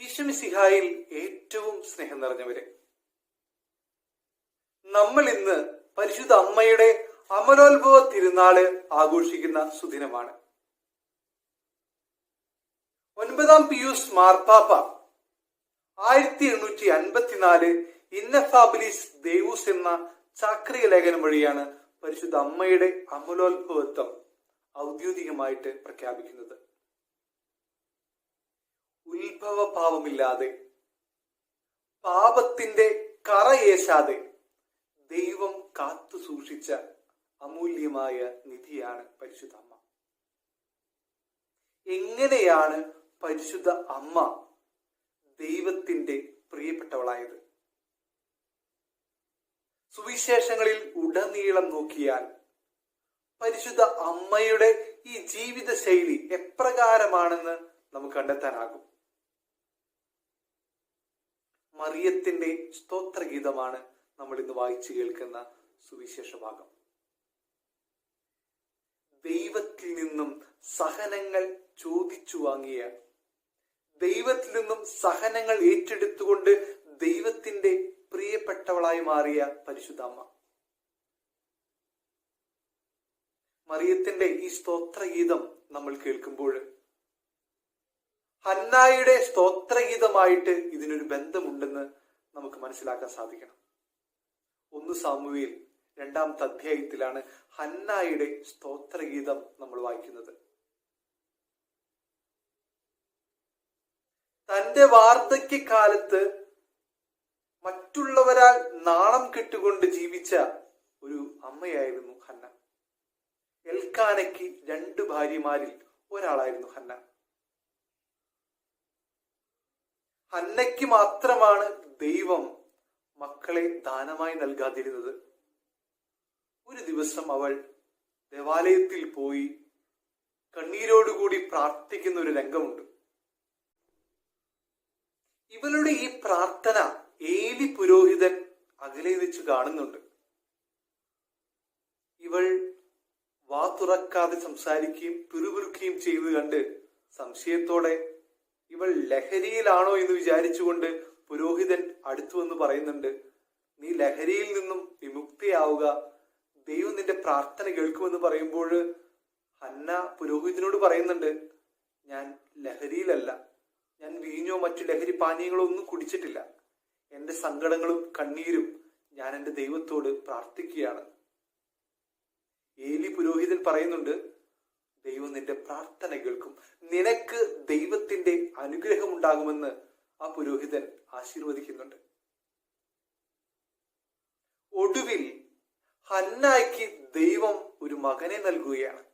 ഈശ്വമിസിഹായിൽ ഏറ്റവും സ്നേഹം നിറഞ്ഞവരെ. നമ്മൾ ഇന്ന് പരിശുദ്ധ അമ്മയുടെ അമരോത്ഭവ തിരുനാൾ ആഘോഷിക്കുന്ന സുദിനമാണ്. ഒൻപതാം പിയൂസ് മാർപ്പാപ്പ ആയിരത്തി എണ്ണൂറ്റി അൻപത്തിനാല് ഇന്നഫാബിലിസ് ദേവൂസ് എന്ന ചാക്രിക ലേഖനം വഴിയാണ് പരിശുദ്ധ അമ്മയുടെ അമലോത്ഭവത്വം ഔദ്യോഗികമായിട്ട് പ്രഖ്യാപിക്കുന്നത്. ഉത്ഭവ പാപമില്ലാതെ പാപത്തിന്റെ കറയേശാതെ ദൈവം കാത്തു സൂക്ഷിച്ച അമൂല്യമായ നിധിയാണ് പരിശുദ്ധ അമ്മ. എങ്ങനെയാണ് പരിശുദ്ധ അമ്മ ദൈവത്തിന്റെ പ്രിയപ്പെട്ടവളായത്? സുവിശേഷങ്ങളിൽ ഉടനീളം നോക്കിയാൽ പരിശുദ്ധ അമ്മയുടെ ഈ ജീവിത ശൈലി എപ്രകാരമാണെന്ന് നമുക്ക് കണ്ടെത്താനാകും. മറിയത്തിന്റെ സ്തോത്രഗീതമാണ് നമ്മൾ ഇന്ന് വായിച്ചു കേൾക്കുന്ന സുവിശേഷ ഭാഗം. ദൈവത്തിൽ നിന്നും സഹനങ്ങൾ ചോദിച്ചു വാങ്ങിയ ദൈവത്തിൽ നിന്നും സഹനങ്ങൾ ഏറ്റെടുത്തുകൊണ്ട് ദൈവത്തിന്റെ പ്രിയപ്പെട്ടവളായി മാറിയ പരിശുദ്ധമ്മ മറിയത്തിന്റെ ഈ സ്തോത്രഗീതം നമ്മൾ കേൾക്കുമ്പോൾ ഹന്നായുടെ സ്തോത്രഗീതമായിട്ട് ഇതിനൊരു ബന്ധമുണ്ടെന്ന് നമുക്ക് മനസ്സിലാക്കാൻ സാധിക്കണം. ഒന്ന് സാമുവേൽ രണ്ടാം അധ്യായത്തിലാണ് ഹന്നായുടെ സ്തോത്രഗീതം നമ്മൾ വായിക്കുന്നത്. തന്റെ വാർദ്ധക്യകാലത്ത് മറ്റുള്ളവരാൽ നാണം കെട്ടുകൊണ്ട് ജീവിച്ച ഒരു അമ്മയായിരുന്നു ഹന്ന. എൽക്കാനയ്ക്ക് രണ്ട് ഭാര്യമാരിൽ ഒരാളായിരുന്നു ഹന്ന. ഹന്നയ്ക്ക് മാത്രമാണ് ദൈവം മക്കളെ ദാനമായി നൽകാതിരുന്നത്. ഒരു ദിവസം അവൾ ദേവാലയത്തിൽ പോയി കണ്ണീരോടുകൂടി പ്രാർത്ഥിക്കുന്ന ഒരു രംഗമുണ്ട്. ഇവളുടെ ഈ പ്രാർത്ഥന ഏലി പുരോഹിതൻ അകലെ വെച്ച് കാണുന്നുണ്ട്. ഇവൾ വാ തുറക്കാതെ സംസാരിക്കുകയും പിറുപിറുക്കുകയും ചെയ്ത് കണ്ട് സംശയത്തോടെ ഇവൾ ലഹരിയിലാണോ എന്ന് വിചാരിച്ചുകൊണ്ട് പുരോഹിതൻ അടുത്തു വന്ന് പറയുന്നുണ്ട് നീ ലഹരിയിൽ നിന്നും വിമുക്തിയാവുക. ദൈവം നിന്റെ പ്രാർത്ഥന കേൾക്കുമെന്ന് പറയുമ്പോൾ ഹന്ന പുരോഹിതനോട് പറയുന്നുണ്ട് ഞാൻ ലഹരിയിലല്ല. ഞാൻ വീഞ്ഞോ മറ്റു ലഹരി പാനീയങ്ങളോ ഒന്നും കുടിച്ചിട്ടില്ല. എന്റെ സങ്കടങ്ങളും കണ്ണീരും ഞാൻ എന്റെ ദൈവത്തോട് പ്രാർത്ഥിക്കുകയാണ്. ഏലി പുരോഹിതൻ പറയുന്നുണ്ട് ദൈവം നിന്റെ പ്രാർത്ഥന കേൾക്കും. നിനക്ക് അനുഗ്രഹം ഉണ്ടാകുമെന്ന് ആ പുരോഹിതൻ ആശീർവദിക്കുന്നുണ്ട്. ഒടുവിൽ ഹന്നായ്ക്ക് ദൈവം ഒരു മകനെ നൽകുകയാണ്.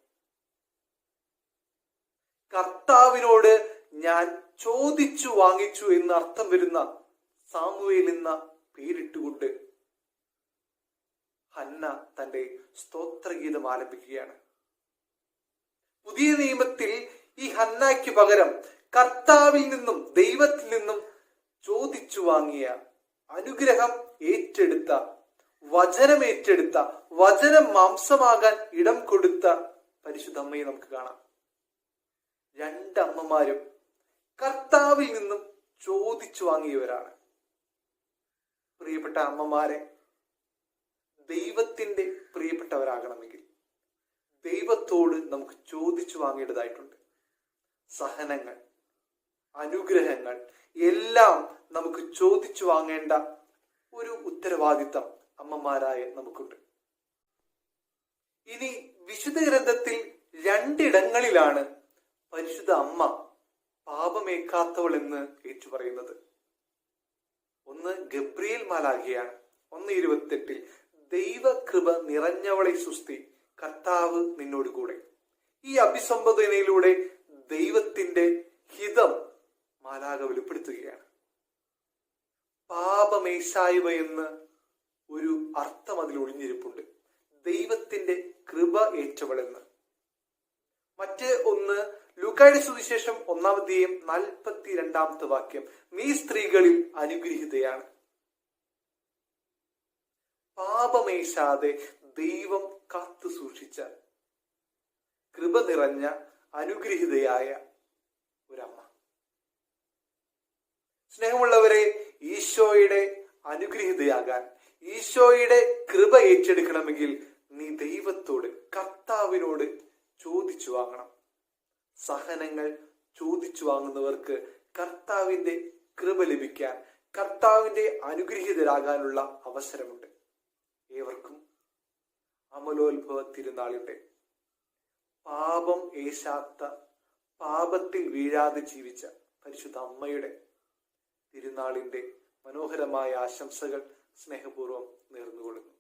കർത്താവിനോട് ഞാൻ ചോദിച്ചു വാങ്ങിച്ചു എന്ന് അർത്ഥം വരുന്ന സാമുവേൽ എന്ന പേരിട്ടുകൊണ്ട് ഹന്ന തന്റെ സ്തോത്രഗീതം ആലപിക്കുകയാണ്. പുതിയ നിയമത്തിൽ ഈ ഹന്നയ്ക്ക് പകരം കർത്താവിൽ നിന്നും ദൈവത്തിൽ നിന്നും ചോദിച്ചു വാങ്ങിയ അനുഗ്രഹം ഏറ്റെടുത്ത വചനം ഏറ്റെടുത്ത വചനം മാംസമാകാൻ ഇടം കൊടുത്ത പരിശുദ്ധമ്മയെ നമുക്ക് കാണാം. രണ്ടമ്മമാരും കർത്താവിൽ നിന്നും ചോദിച്ചു വാങ്ങിയവരാണ്. പ്രിയപ്പെട്ട അമ്മമാരെ ദൈവത്തിന്റെ പ്രിയപ്പെട്ടവരാകണമെങ്കിൽ ദൈവത്തോട് നമുക്ക് ചോദിച്ചു വാങ്ങേണ്ടതായിട്ടുണ്ട്. സഹനങ്ങൾ അനുഗ്രഹങ്ങൾ. എല്ലാം നമുക്ക് ചോദിച്ചു വാങ്ങേണ്ട ഒരു ഉത്തരവാദിത്തം അമ്മമാരായ നമുക്കുണ്ട്. ഇനി വിശുദ്ധ ഗ്രന്ഥത്തിൽ രണ്ടിടങ്ങളിലാണ് പരിശുദ്ധ അമ്മ പാപമേക്കാത്തവൾ എന്ന് ഏറ്റുപറയുന്നത്. ഒന്ന് ഗബ്രിയേൽ മാലാഖിയാണ്. ഒന്ന് ഇരുപത്തെട്ടിൽ ദൈവകൃപ നിറഞ്ഞവളെ സുസ്തി കർത്താവ് നിന്നോട് കൂടെ ഈ അഭിസംബോധനയിലൂടെ ദൈവത്തിന്റെ ഹിതം മാലാക വെളിപ്പെടുത്തുകയാണ്. പാപമേശായ്മ എന്ന് ഒരു അർത്ഥം അതിൽ ഒളിഞ്ഞിരിപ്പുണ്ട്. ദൈവത്തിന്റെ കൃപ ഏറ്റവളെന്ന്. മറ്റ് ഒന്ന് ലൂക്കായുടെ സുവിശേഷം ഒന്നാമത്തെയും നാൽപ്പത്തി രണ്ടാമത്തെ വാക്യം. നീ സ്ത്രീകളിൽ അനുഗ്രഹിതയാണ്. പാപമേശാതെ ദൈവം കാത്തു സൂക്ഷിച്ച കൃപ നിറഞ്ഞ അനുഗ്രഹിതയായ ഒരമ്മ. സ്നേഹമുള്ളവരെ ഈശോയുടെ അനുഗ്രഹീതയാകാൻ ഈശോയുടെ കൃപ ഏറ്റെടുക്കണമെങ്കിൽ നീ ദൈവത്തോട് കർത്താവിനോട് ചോദിച്ചു വാങ്ങണം. സഹനങ്ങൾ ചോദിച്ചു വാങ്ങുന്നവർക്ക് കർത്താവിന്റെ കൃപ ലഭിക്കാൻ കർത്താവിന്റെ അനുഗ്രഹീതരാകാനുള്ള അവസരമുണ്ട്. ഏവർക്കും അമലോത്ഭവ തിരുനാളിന്റെ പാപം ഏശാത്ത പാപത്തിൽ വീഴാതെ ജീവിച്ച പരിശുദ്ധ അമ്മയുടെ തിരുനാളിന്റെ മനോഹരമായ ആശംസകൾ സ്നേഹപൂർവം നേർന്നുകൊള്ളുന്നു.